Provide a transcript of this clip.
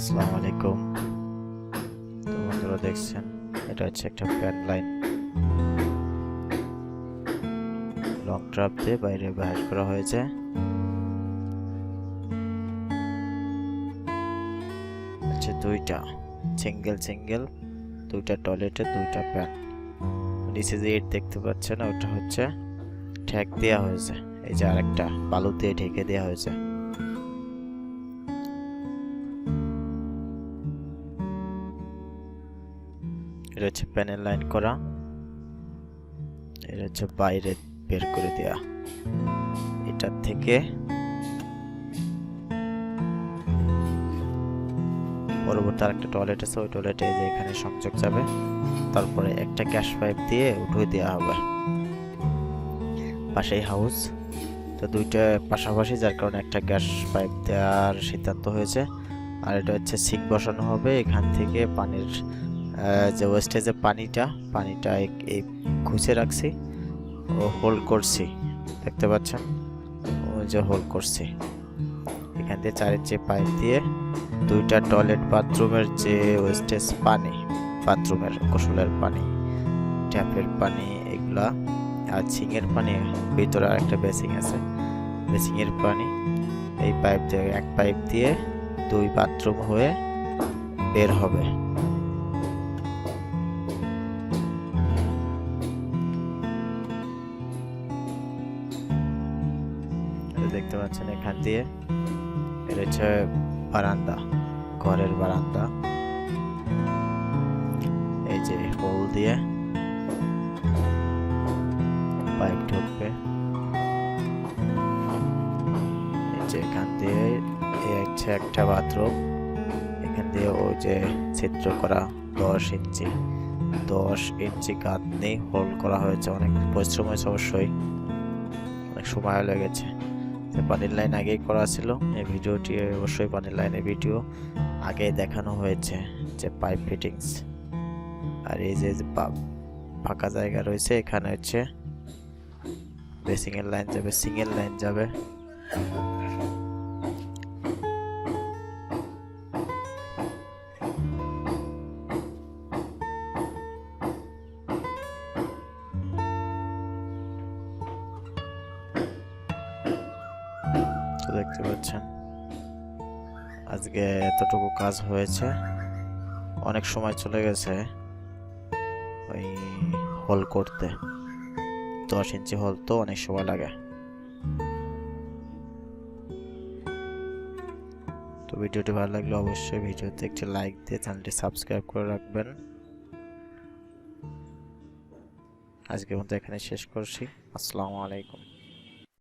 আসসালামু আলাইকুম তো বন্ধুরা দেখছেন, এটা হচ্ছে একটা প্যান লাইন লং ট্রাপ দিয়ে বাইরে বাহির করা হয়েছে। হচ্ছে দুইটা সিঙ্গেল সিঙ্গেল দুইটা টয়লেটে দুইটা প্যান নিচে যে ইট দেখতে পাচ্ছেন, ওটা হচ্ছে ঠ্যাক দেওয়া হয়েছে। এই যে আরেকটা, বালু দিয়ে ঢেকে দেওয়া হয়েছে। এটা হচ্ছে প্যানেল লাইন করা। এটা হচ্ছে বাইরে বের করে দেয়া। এটার থেকে পরবর্তী আরেকটা টয়লেট আছে, ওই টয়লেটে যে এখানে সংযোগ যাবে। তারপরে একটা গ্যাস পাইপ দিয়ে উঠে দেওয়া হবে। পাশেই হাউস তো দুইটা পাশাপাশি, যার কারণে একটা গ্যাস পাইপ দেওয়ার সিদ্ধান্ত হয়েছে। আর এটা হচ্ছে সিঙ্ক বসানো হবে। এখান থেকে পানির যে ওয়েস্টেজে পানিটা পানিটা এই- ঘুষে রাখছি, ও হোল্ড করছি, দেখতে পাচ্ছেন? ও যে হোল্ড করছি। এখান দিয়ে চার ইঞ্চি পাইপ দিয়ে দুইটা টয়লেট বাথরুমের যে ওয়েস্টেজ পানি বাথরুমের গোসলের পানি ট্যাপের পানি, এগুলা, আর ছিঙের পানি, ভিতরে একটা বেসিং আছে। বেসিংয়ের পানি, এই পাইপ দিয়ে, এক পাইপ দিয়ে দুই বাথরুম হয়ে বের হবে। দেখতে পাচ্ছেন এখান দিয়ে। এটা হচ্ছে বারান্দা, ঘরের বারান্দা। এই যে হোল দিয়ে পাইপ ঢুকবে। এই যে এখান দিয়ে, এই হচ্ছে একটা বাথরুম। এখান দিয়ে ওই যে চিত্র করা দশ ইঞ্চি। দশ ইঞ্চি গাঁথনি হোল করা হয়েছে। অনেক পরিশ্রম হয়েছে অবশ্যই। অনেক সময় লেগেছে। পানির লাইন আগেই করা ছিল, এই ভিডিওটি অবশ্যই পানির লাইনের ভিডিও আগে দেখানো হয়েছে, যে পাইপ ফিটিংস। আর এই যে ফাঁকা জায়গা রয়েছে, এখানে হচ্ছে বেসিংয়ের লাইন যাবে সিঙ্গেল লাইন যাবে। দেখতে পাচ্ছেন। আজকে এতটুকু কাজ হয়েছে। অনেক সময় চলে গেছে ওই হল করতে। দশ ইঞ্চি হল তো অনেক সময় লাগে। তো ভিডিওটি ভালো লাগলে অবশ্যই ভিডিওতে একটি লাইক দিয়ে চ্যানেলটি সাবস্ক্রাইব করে রাখবেন। আজকের মতো এখানে শেষ করছি। আসসালামু আলাইকুম।